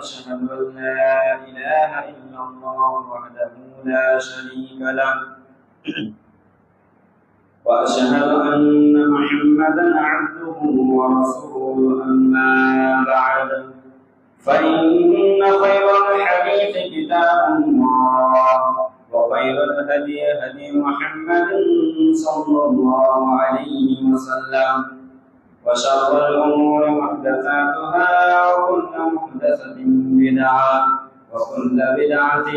وأشهد أن لا إله إلا الله وحده لا شريك له. وأشهد أن محمدا عبده ورسوله أما بعد. فإن خير الحديث كتاب الله وخير الهدي هدي محمد صلى الله عليه وسلم. وشر الأمور محدثاتها وكل محدثة بدعة وكل بدعة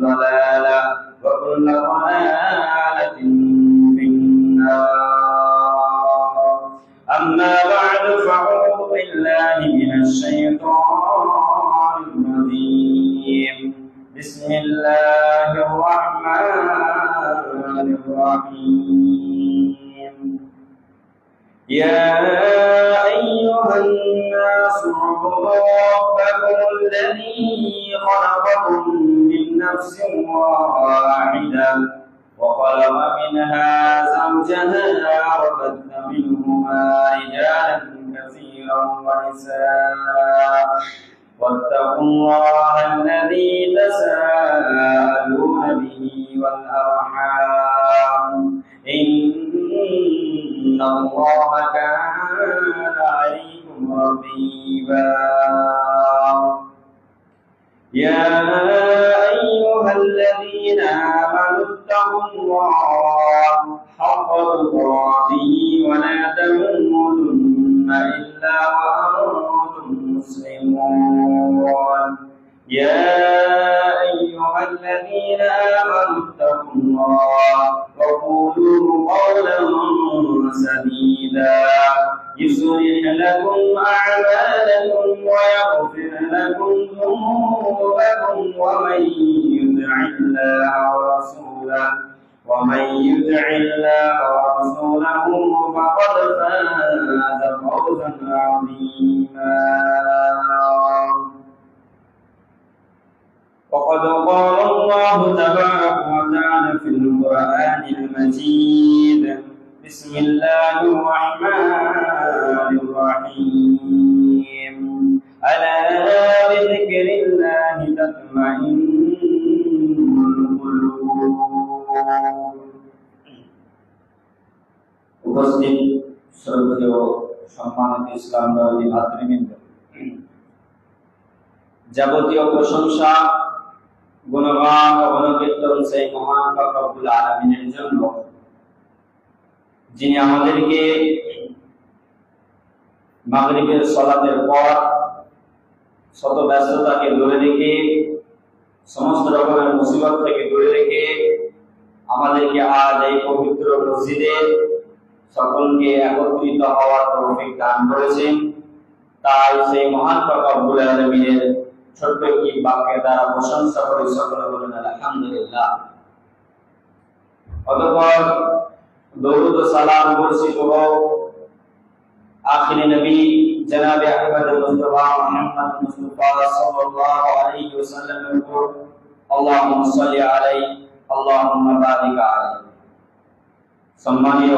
ضلالة وكل ضلالة في النار. أما بعد فأعوذ بالله من الشيطان الرجيم. بسم الله يا أيها الناس اعبدوا ربكم الذي خلقكم من نفس واحدة وخلق منها زوجها وبث منهما رجالا كثيرا ونساء. واتقوا الله الذي تساءلون به والأرحام. إن الله كان عليكم رقيبا. يا أيها الذين آمنوا اتقوا الله حق تقاته ولا تموتن إلا وأنتم مسلمون. يا أيها الذين آمنوا اتقوا الله سديدا يصلح لكم أعمالكم ويغفر لكم ذنوبكم ومن يطع الله ورسوله ومن يطع الله ورسوله فقد فاز فوزا عظيما. وقد قال الله تبارك وتعالى في القرآن المجيد بسم الله الرحمن الرحيم ألا بذكر الله تطمئن القلوب উপস্থিত শ্রদ্ধেয় সম্মানিত ইসলাম দলী ভাতৃবৃন্দ যাবতীয় প্রশংসা গুণগান ও গুণকীর্তন সেই মহান রব্বুল আলমিনের জন্য যিনি আমাদেরকে মাগরিবের সলাতের পর শত ব্যস্ততাকে দূরে রেখে, সমস্ত রকমের মুসিবত থেকে দূরে রেখে আমাদেরকে আজ এই পবিত্র মসজিদে সকলকে একত্রিত হওয়ার তৌফিক দান করেছেন। তাই সেই মহান রব্বুল আলমিনের ছোট্ট একটি বাক্যের দ্বারা প্রশংসা করে সকলে বলেন, আলহামদুলিল্লাহ। অতঃপর দরুদ সালাম বর্ষিত হোক। নবী আহমদ মুহাম্মদ সাল্লাল্লাহু আলাইহি উপর সাল্লি আলাইহি, আল্লাহুম্মা বারিক আলাইহি। সম্মানীয়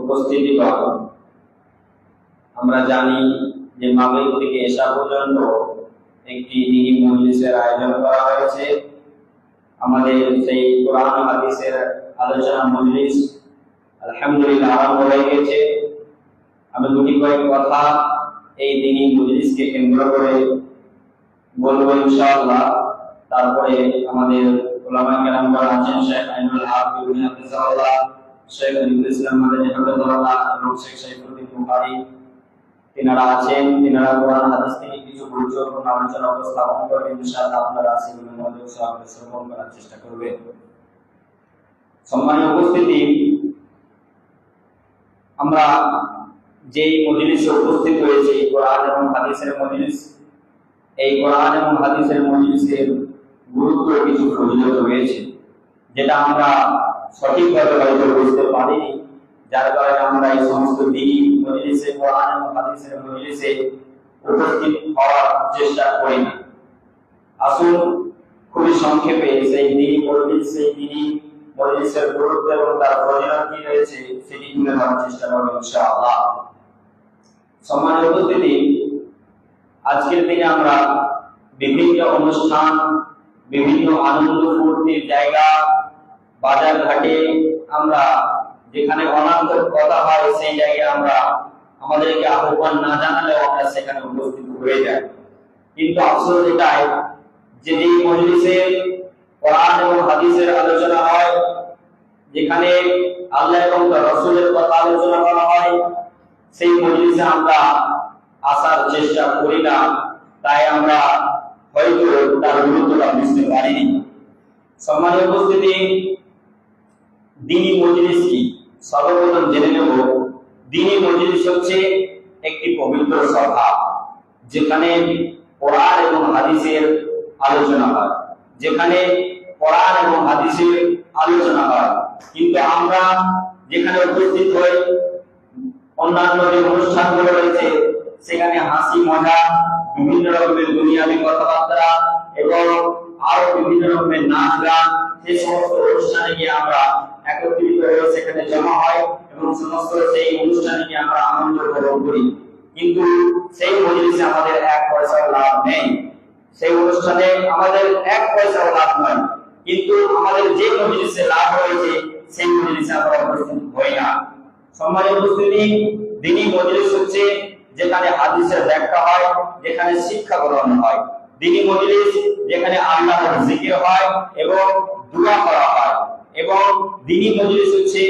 উপস্থিতি আমরা জানি যে মাগরিব থেকে এশা পর্যন্ত একটি দিনী মজলিসের আয়োজন করা হয়েছে। আমাদের সেই কোরআন হাদিসের আলোচনা মজলিস আলহামদুলিল্লাহ গেছে আমি কয়েক কথা এই দিনই মজলিসকে কেন্দ্র করে বলব ইনশাআল্লাহ। তারপরে আমাদের ওলামা কেরাম আছেন, শেখ আইনুল হক ইবনে হাফিজাল্লাহ শেখ ইসলাম মাদানী হাফিজাল্লাহ এবং শেখ তিনারা আছেন, তিনারা কোরআন, হাদিস থেকে কিছু গুরুত্বপূর্ণ আলোচনা উপস্থাপন করবেন ইনশাআল্লাহ আপনারা শ্রবণ করার চেষ্টা করবেন। সম্মানীয় উপস্থিতি আমরা যে মজলিসে উপস্থিত হয়েছি, কোরআন এবং হাদিসের মজলিস, এই কোরআন এবং হাদিসের মজলিসের গুরুত্ব কিছু ফজিলত রয়েছে যেটা আমরা সঠিকভাবে হয়তো বুঝতে পারিনি, যার কারণে আমরা এই সমস্ত দিনই মজলিসে, কোরআন এবং হাদিসের মজলিসে উপস্থিত হওয়ার চেষ্টা করি না আসুন, খুবই সংক্ষেপে সেই দিনই মজলিস, সেই দিনই মজলিসের গুরুত্ব এবং তার ফজিলত কি রয়েছে, সেটি তুলে ধরার চেষ্টা করব ইনশাআল্লাহ। সম্মানিত উপস্থিতি আজকের দিনে আমরা বিভিন্ন অনুষ্ঠান, বিভিন্ন আনন্দ ফুর্তির জায়গা বাজার ঘাটে আমরা যেখানে অনান্তর কথা হয়, সেই জায়গায় আমরা আমাদেরকে আহ্বান না জানালেও আমরা সেখানে উপস্থিত হয়ে যাই। কিন্তু আফসোস এটাই যে এই মজলিসে কোরআন এবং হাদিসের আলোচনা হয়, যেখানে আল্লাহ এবং রসুলের কথা আলোচনা করা হয়। সেই মজলিসে আমরা আসার চেষ্টা করি না, তাই আমরা হয়তো তার গুরুত্বটা বুঝতে পারিনি। সম্মানীয় উপস্থিতি, দিনী মজলিস কি? সর্বপ্রথম জেনে নেব, দিনী মজলিস হচ্ছে একটি পবিত্র সভা, যেখানে কোরআন এবং হাদিসের আলোচনা হয়। যেখানে কোরআন এবং হাদিসের আলোচনা হয়। কিন্তু আমরা যেখানে উপস্থিত হই, অন্যান্য যে অনুষ্ঠানগুলো রয়েছে, সেখানে হাসি, মজা, বিভিন্ন রকমের দুনিয়াবি কথাবার্তা এবং আরও বিভিন্ন রকমের নাচ গান সেই সমস্ত অনুষ্ঠানে গিয়ে আমরা একত্রিত হয়ে সেখানে জমা হয় এবং সমস্ত সেই অনুষ্ঠানে গিয়ে আমরা আনন্দ উপভোগ করি। কিন্তু সেই মজলিসে আমাদের এক পয়সাও লাভ নেই। সেই অনুষ্ঠানে আমাদের এক পয়সাও লাভ নয়। কিন্তু আমাদের যে মজলিসে লাভ হয়েছে সেই মজলিসে আমরা উপস্থিত হই না। সম্মানিত উপস্থিতি দিনী মজলিস হচ্ছে, যেখানে হাদিসের ব্যাখ্যা হয়, যেখানে শিক্ষা গ্রহণ হয়। দিনী মজলিস, যেখানে আল্লাহর জিকির হয় এবং দোয়া করা হয়। এবং দিনী মজলিস হচ্ছে,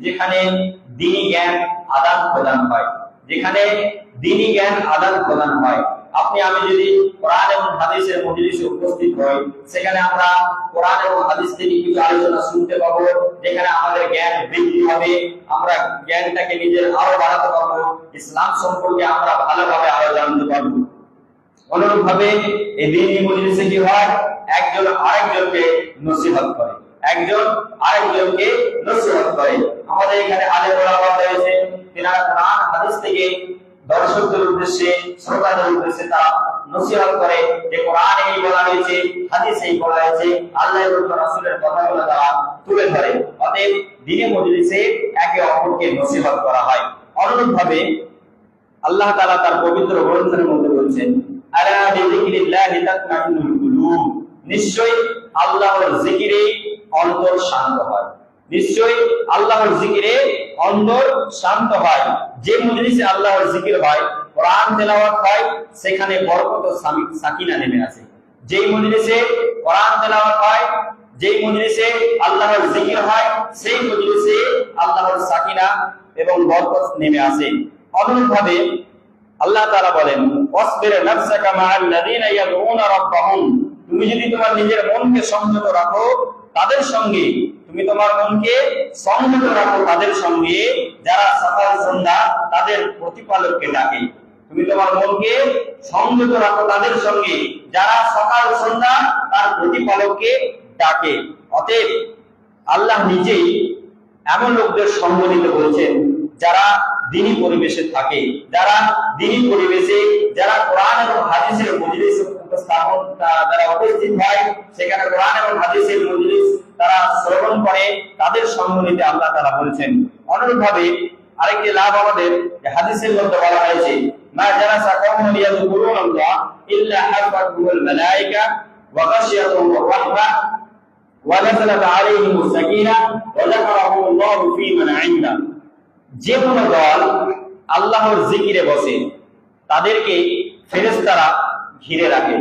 যেখানে দিনী জ্ঞান আদান প্রদান হয়। যেখানে দিনী জ্ঞান আদান প্রদান হয়। আপনি, আমি যদি কোরআন এবং হাদিসের মজলিসে উপস্থিত হই, সেখানে আমরা কোরআন এবং হাদিস থেকে কিছু আলোচনা শুনতে পাবো, যেখানে আমাদের জ্ঞান বৃদ্ধি হবে, আমরা জ্ঞানটাকে নিজের আরও বাড়াতে পারব, ইসলাম সম্পর্কে আমরা ভালোভাবে আরও জানতে পারব। অনুরূপভাবে এই দিনী মজলিসে কি হয়? একজন আরেকজনকে নসিহত করে। একজন আরেকজনকে নসিহত করে। আমাদের এখানে আলেম ওলামা রয়েছে, তেনারা কোরআন, হাদিস থেকে দর্শকদের উদ্দেশ্যে, শ্রোতাদের উদ্দেশ্যে তারা নসিহত করে যে কোরআনে এই বলা হয়েছে, হাদিসে এই বলা হয়েছে আল্লাহ এবং রাসূলের কথাগুলো তারা তুলে ধরে। অতএব দিনে মজলিসে একে অপরকে নসিহত করা হয়। অনুরূপভাবে আল্লাহ তাআলা তার পবিত্র গ্রন্থের মধ্যে বলছেন, আলা বিযিকরিল্লাহি তাতমাইন্নুল কুলুব। নিশ্চয়ই আল্লাহর জিকিরে অন্তর শান্ত হয়। নিশ্চয়ই আল্লাহর জিকিরে অন্তর শান্ত হয়। যে মজলিসে আল্লাহর জিকির হয়, কোরআন তেলাওয়াত হয়, সেখানে বরকত সাকিনা নেমে আসে। যেই মজলিসে কোরআন তেলাওয়াত হয়, যেই মজলিসে আল্লাহর জিকির হয়, সেই মজলিসে আল্লাহর সাকিনা এবং বরকত নেমে আসে। অনুরূপভাবে আল্লাহ তাআলা বলেন, ওয়াসবির নাফসাকা মা'আল লাযিনা ইয়াদউনা রাব্বাহুম। তুমি যদি তোমার নিজের মনকে সংযত রাখো, তাদের সঙ্গে তুমি তোমার মনকে সংযত রাখো তাদের সঙ্গে, যারা সকাল সন্ধ্যা তাদের প্রতিপালককে ডাকে। তুমি তোমার মনকে সংযত রাখো তাদের সঙ্গে, যারা সকাল সন্ধ্যা তার প্রতিপালককে ডাকে। অতএব আল্লাহ নিজেই এমন লোকদের সম্বোধিত করেছেন, যারা দিনী পরিবেশে থাকে, যারা দিনী পরিবেশে, যারা কোরআন এবং হাদিসের মজলিস উপস্থাপন যারা উপস্থিত হয়, সেখানে কোরআন এবং হাদিসের মজলিস তারা শ্রবণ করে, তাদের সম্মিলিতে আল্লাহ তারা বলেছেন। অনুরূপ ভাবে আরেকটি লাভ আমাদের হাদিসের মধ্যে বলা হয়েছে যে কোনো দল আল্লাহর জিকিরে বসে, তাদেরকে ফেরেশতারা ঘিরে রাখে।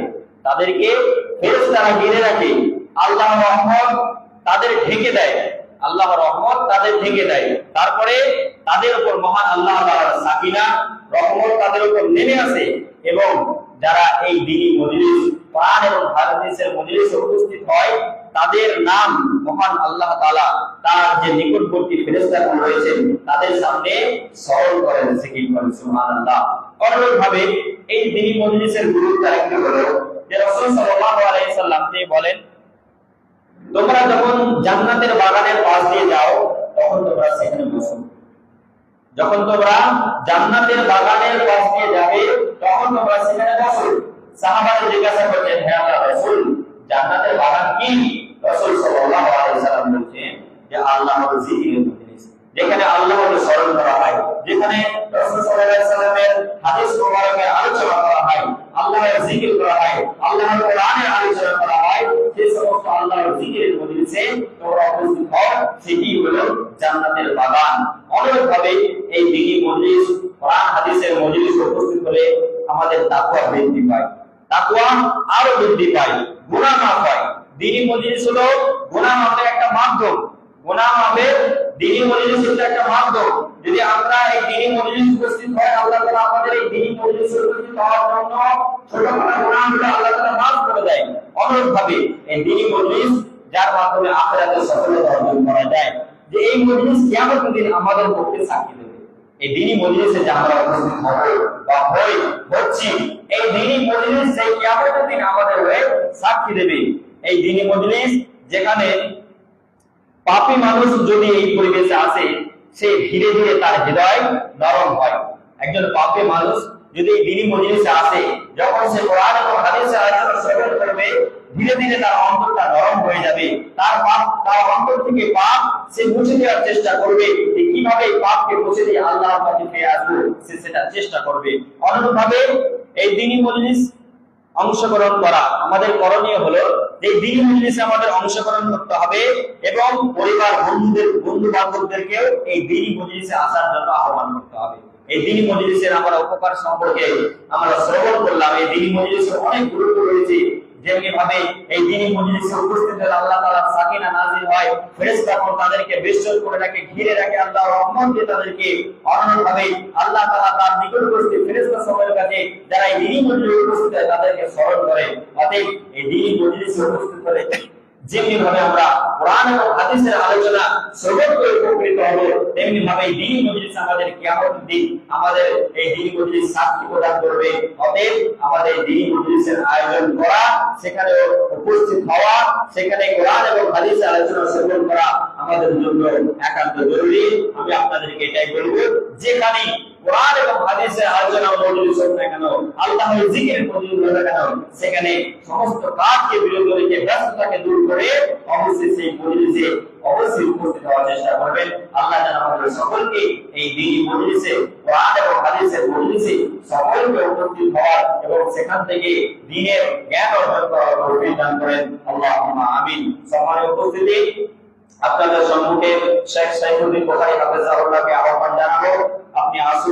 তাদেরকে ফেরেশতারা ঘিরে রাখে আল্লাহ তাদের ঢেকে দেয়। আল্লাহর রহমত তাদের ঢেকে দেয়। তারপরে তাদের উপর মহান আল্লাহ সাকিনা, রহমত তাদের উপর নেমে আসে এবং যারা এই দিনী মজলিস, কোরআন এবং হাদিসের মজলিসে উপস্থিত হয়, তাদের নাম মহান আল্লাহ তাআলা তার যে নিকটবর্তী ফেরেশতাগণ রয়েছেন, তাদের সামনে স্মরণ করেন, জিকির করেন এই দিনী মজলিসের গুরুত্ব একটি হলো যে সাল্লাম তিনি বলেন তোমরা যখন জান্নাতের বাগানের পাশ দিয়ে যাও, তখন তোমরা সেখানে বসো। যখন তোমরা জান্নাতের বাগানের পাশ দিয়ে যাবে, তখন তোমরা সেখানে বসো। সাহাবারা জিজ্ঞাসা করছেন হে আল্লাহ রাসূল, জান্নাতের বাগান কি? রাসূল সাল্লাল্লাহু আলাইহি সাল্লাম যে আল্লাহর মজলিস যেখানে আল্লাহকে স্মরণ করা হয়, যেখানে রাসূল সাল্লাল্লাহু আলাইহি সাল্লামের হাদিস মোবারকের আলোচনা করা হয় জান্নাতের বাগান। অনুরূপভাবে এই দিঘি মজলিস কোরআন, হাদিসের মজলিস উপস্থিত করে আমাদের তাকওয়া বৃদ্ধি পায়। তাকওয়া আরও বৃদ্ধি পায়। গুনাহ মাফ হয়। দিনই মজলিস হলো গুনাহ মাফের একটা মাধ্যম। গুনাহ মাফের দিনই মজলিস হলো একটা মাধ্যম। যদি আমরা এই দিনই মজলিস উপস্থিত হই, আল্লাহ তাআলা আমাদের এই দিনই মজলিস উপস্থিত হওয়ার জন্য ছোটখাটো গুনাহগুলো আল্লাহ তাআলা মাফ করে দেয়। অনুরূপভাবে এই দিনই মজলিস যার মাধ্যমে আখেরাতে সফলতা অর্জন করা যায়। যে এই মজলিস কিয়ামতের দিন আমাদের পক্ষে সাক্ষী দেবে। এই দিনী মজলিসে আমরা উপস্থিত হব বা হই, হচ্ছি, এই দিনী মজলিস সেই দিন আমাদের হয়ে সাক্ষী দেবে। এই দিনী মজলিস যেখানে পাপী মানুষ যদি এই পরিবেশে আসে, সে ধীরে ধীরে তার হৃদয় নরম হয়। একজন পাপী মানুষ যদি দিনী মজলিসে আসে, যখন সে কোরআন এবং হাদিসের আলোচনা শ্রবণ করবে, ধীরে ধীরে তার অন্তরটা নরম হয়ে যাবে। তার পাপ, তার অন্তর থেকে পাপ সে মুছে দেওয়ার চেষ্টা করবে। যে কীভাবে পাপকে মুছে দিয়ে আল্লাহর কাছে ফিরে আসবে, সে সেটা চেষ্টা করবে। অনুরূপভাবে এই দিনী মজলিস অংশগ্রহণ করা আমাদের করণীয় হলো, যে দিন মজলিসে আমাদের অংশগ্রহণ করতে হবে এবং পরিবার বন্ধুদের বন্ধু বান্ধবদেরকেও এই দিনী মজলিসে আসার জন্য আহ্বান করতে হবে। এই দিনী মজলিসের আমরা উপকার সম্পর্কে আমরা শ্রবণ করলাম। এই দিনী মজলিসের অনেক গুরুত্ব রয়েছে। যেমনি ভাবে এই দিনী মজলিসে উপস্থিত হলে আল্লাহ তাআলা সাকিনা নাজিল হয়। ফেরেশতা তাদেরকে বেষ্টন করে রাখে ঘিরে রাখে আল্লাহ রহমত দিয়ে তাদেরকে অনন্য আল্লাহ তাআলা তার নিকটবর্তী ফেরেশতা সময়ের কাছে যারা এই দিনী মজলিসে উপস্থিত হয় তাদেরকে স্মরণ করে। অতএব এই দিনী মজলিসে উপস্থিত হলে যেমনি ভাবে আমরা কোরআন এবং হাদিসের আলোচনা শ্রবণ করে উপকৃত হব। তেমনি ভাবে দিন মজলিস আমাদের কিয়ামত দিন, আমাদের এই দিন মজলিস সাক্ষী প্রদান করবে। অতএব আমাদের দিন মজলিসের আয়োজন করা, সেখানে উপস্থিত হওয়া, সেখানে কোরআন এবং হাদিস আলোচনা শ্রবণ করা আমাদের জন্য একান্ত জরুরি। আমি আপনাদেরকে এটাই বলব, যেখানে কোরআন এবং হাদিসের আলোচনা মজলিস হোক কেন? আল্লাহর জিকিরের মজলিস না কেন? সেখানে সমস্ত কাজকে বিরত রেখে ব্যস্ততাকে দূর করে অবশ্যই সেই মজলিসে অবশ্যই উপস্থিত হওয়ার চেষ্টা করবেন। আল্লাহ যেন আমাদের সকলকে এই দিনী মজলিসে, কোরআন এবং হাদিসের মজলিসে সকলকে উপস্থিত হওয়ার এবং সেখান থেকে দিনের জ্ঞান অর্জন করার তৌফিক দান করেন। আল্লাহুম্মা আমিন। সম্মানিত উপস্থিতি, আপনাদের সম্মুখে শেখ সাইফুদ্দিন বুখারী হাফেজাহুল্লাহকে আহ্বান জানাব। আপনি আসুন।